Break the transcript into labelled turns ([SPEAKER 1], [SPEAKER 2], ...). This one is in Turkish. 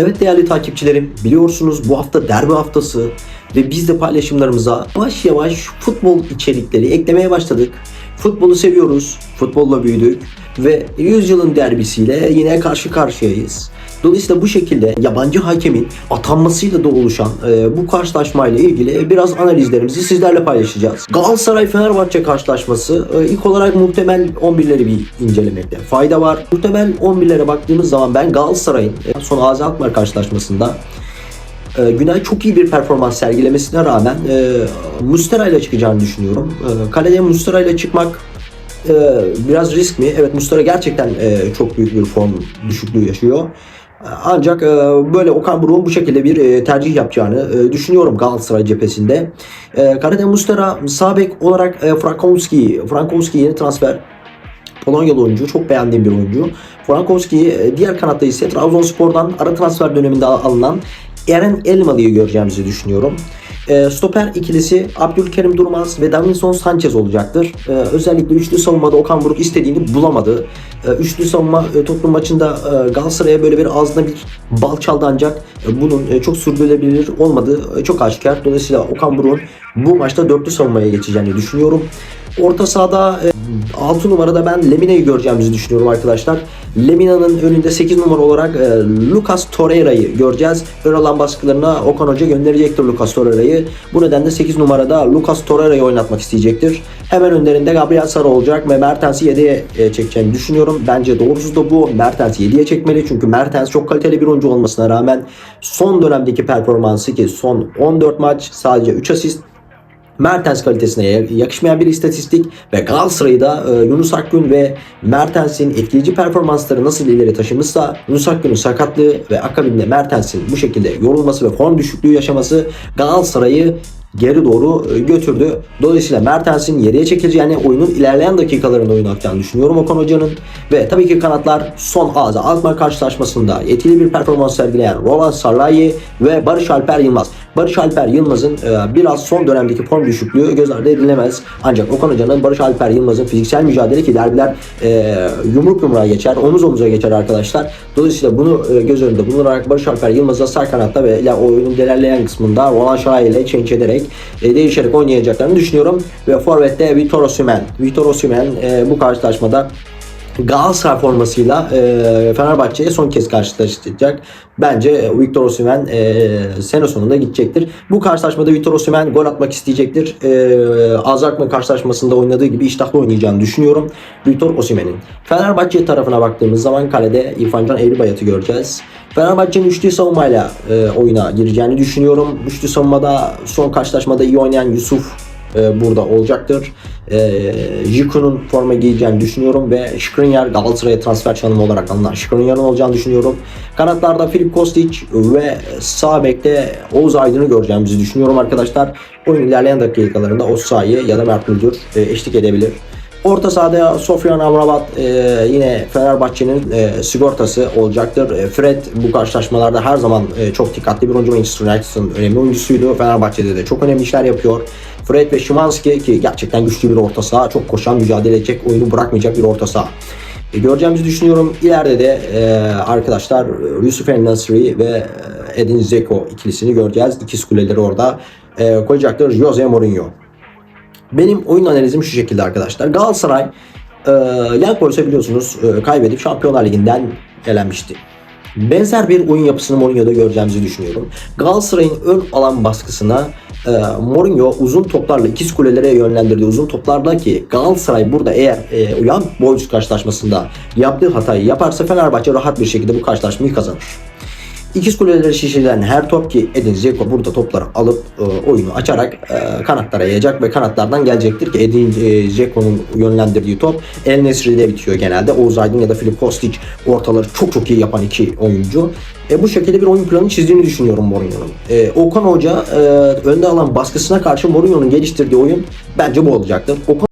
[SPEAKER 1] Evet değerli takipçilerim biliyorsunuz bu hafta derbi haftası ve biz de paylaşımlarımıza yavaş yavaş futbol içerikleri eklemeye başladık. Futbolu seviyoruz, futbolla büyüdük ve 100 yılın derbisiyle yine karşı karşıyayız. Dolayısıyla bu şekilde yabancı hakemin atanmasıyla da oluşan e, bu karşılaşmayla ilgili biraz analizlerimizi sizlerle paylaşacağız. Galatasaray-Fenerbahçe karşılaşması e, ilk olarak muhtemel 11'leri bir incelemekte fayda var. Muhtemel 11'lere baktığımız zaman ben Galatasaray'ın e, son Azi Alkmaar karşılaşmasında e, Günay çok iyi bir performans sergilemesine rağmen e, Mustera ile çıkacağını düşünüyorum. E, kalede Mustera ile çıkmak e, biraz risk mi? Evet Mustera gerçekten e, çok büyük bir form düşüklüğü yaşıyor. Ancak e, böyle Okan Buruk'un bu şekilde bir e, tercih yapacağını e, düşünüyorum Galatasaray cephesinde. E, Kalede Mustera sağ olarak e, Frankowski, Frankowski yeni transfer Polonyalı oyuncu. Çok beğendiğim bir oyuncu. Frankowski'yi e, diğer kanatta ise Trabzonspor'dan ara transfer döneminde alınan Eren Elmalı'yı göreceğimizi düşünüyorum. E, Stoper ikilisi Abdülkerim Durmaz ve Davinson Sanchez olacaktır. E, özellikle üçlü savunmada Okan Buruk istediğini bulamadı. E, üçlü savunma e, toplum maçında e, Galatasaray'a böyle bir ağzına bir bal çaldı ancak e, bunun e, çok sürdürülebilir olmadığı e, çok aşikar. Dolayısıyla Okan Buruk'un bu maçta dörtlü savunmaya geçeceğini düşünüyorum. Orta sahada e, 6 numarada ben Lemina'yı göreceğimizi düşünüyorum arkadaşlar. Lemina'nın önünde 8 numara olarak e, Lucas Torreira'yı göreceğiz. Ön alan baskılarına Okan Hoca gönderecektir Lucas Torreira'yı. Bu nedenle 8 numarada Lucas Torreira'yı oynatmak isteyecektir. Hemen önlerinde Gabriel Sara olacak ve Mertens'i 7'ye e, çekeceğini düşünüyorum. Bence doğrusu da bu. Mertens 7'ye çekmeli çünkü Mertens çok kaliteli bir oyuncu olmasına rağmen son dönemdeki performansı ki son 14 maç sadece 3 asist Mertens kalitesine yakışmayan bir istatistik ve Galatasaray'ı da e, Yunus Akgün ve Mertens'in etkileyici performansları nasıl ileri taşımışsa Yunus Akgün'ün sakatlığı ve akabinde Mertens'in bu şekilde yorulması ve form düşüklüğü yaşaması Galatasaray'ı geri doğru e, götürdü. Dolayısıyla Mertens'in geriye çekileceğini yani oyunun ilerleyen dakikalarında oyun atacağını düşünüyorum Okan Hoca'nın. Ve tabii ki kanatlar son ağza Alkmaar karşılaşmasında etkili bir performans sergileyen Roland Sarlayi ve Barış Alper Yılmaz. Barış Alper Yılmaz'ın e, biraz son dönemdeki form düşüklüğü göz ardı edilemez. Ancak Okan Hoca'nın Barış Alper Yılmaz'ın fiziksel mücadele ki derbiler e, yumruk yumruğa geçer, omuz omuza geçer arkadaşlar. Dolayısıyla bunu e, göz önünde bulundurarak Barış Alper Yılmaz'a sağ kanatta ve ile oyunun ilerleyen kısmında Roland Şahay ile change ederek e, değişerek oynayacaklarını düşünüyorum. Ve Forvet'te Vitor Osimhen. Vitor Osimhen e, bu karşılaşmada Galatasaray formasıyla e, Fenerbahçe'ye son kez karşılaşacak. Bence Victor Osimhen e, sene sonunda gidecektir. Bu karşılaşmada Victor Osimhen gol atmak isteyecektir. E, Azarkman karşılaşmasında oynadığı gibi iştahlı oynayacağını düşünüyorum. Victor Osimhen'in. Fenerbahçe tarafına baktığımız zaman kalede İrfan Can göreceğiz. Fenerbahçe'nin üçlü savunmayla e, oyuna gireceğini düşünüyorum. Üçlü savunmada son karşılaşmada iyi oynayan Yusuf e, burada olacaktır. E, Jiku'nun forma giyeceğini düşünüyorum ve Skriniar Galatasaray'a transfer çalımı olarak alınan Skriniar'ın olacağını düşünüyorum. Kanatlarda Filip Kostic ve sağ bekte Oğuz Aydın'ı göreceğimizi düşünüyorum arkadaşlar. Oyun ilerleyen dakikalarında Osayi ya da Mert Müldür e, eşlik edebilir. Orta sahada Sofyan Amrabat e, yine Fenerbahçe'nin e, sigortası olacaktır. E, Fred bu karşılaşmalarda her zaman e, çok dikkatli bir oyuncu. Manchester United'ın önemli oyuncusuydu. Fenerbahçe'de de çok önemli işler yapıyor. Fred ve Szymanski ki gerçekten güçlü bir orta saha. Çok koşan, mücadele edecek, oyunu bırakmayacak bir orta saha. E, göreceğimizi düşünüyorum. İleride de e, arkadaşlar Yusuf El Nasri ve e, Edin Zeko ikilisini göreceğiz. İkiz kuleleri orada e, koyacaktır Jose Mourinho. Benim oyun analizim şu şekilde arkadaşlar. Galatasaray e, Young biliyorsunuz e, kaybedip Şampiyonlar Ligi'nden elenmişti. Benzer bir oyun yapısını Mourinho'da göreceğimizi düşünüyorum. Galatasaray'ın ön alan baskısına e, Mourinho uzun toplarla ikiz kulelere yönlendirdiği uzun toplarla ki Galatasaray burada eğer e, Young Boys karşılaşmasında yaptığı hatayı yaparsa Fenerbahçe rahat bir şekilde bu karşılaşmayı kazanır. İkiz kuleleri şişirilen her top ki Edin Dzeko burada topları alıp e, oyunu açarak e, kanatlara yayacak ve kanatlardan gelecektir ki Edin e, Dzeko'nun yönlendirdiği top El Nesri'de bitiyor genelde. Oğuz Aydın ya da Filip Kostic ortaları çok çok iyi yapan iki oyuncu. E, bu şekilde bir oyun planı çizdiğini düşünüyorum Mourinho'nun. E, Okan Hoca e, önde alan baskısına karşı Mourinho'nun geliştirdiği oyun bence bu olacaktır. Okan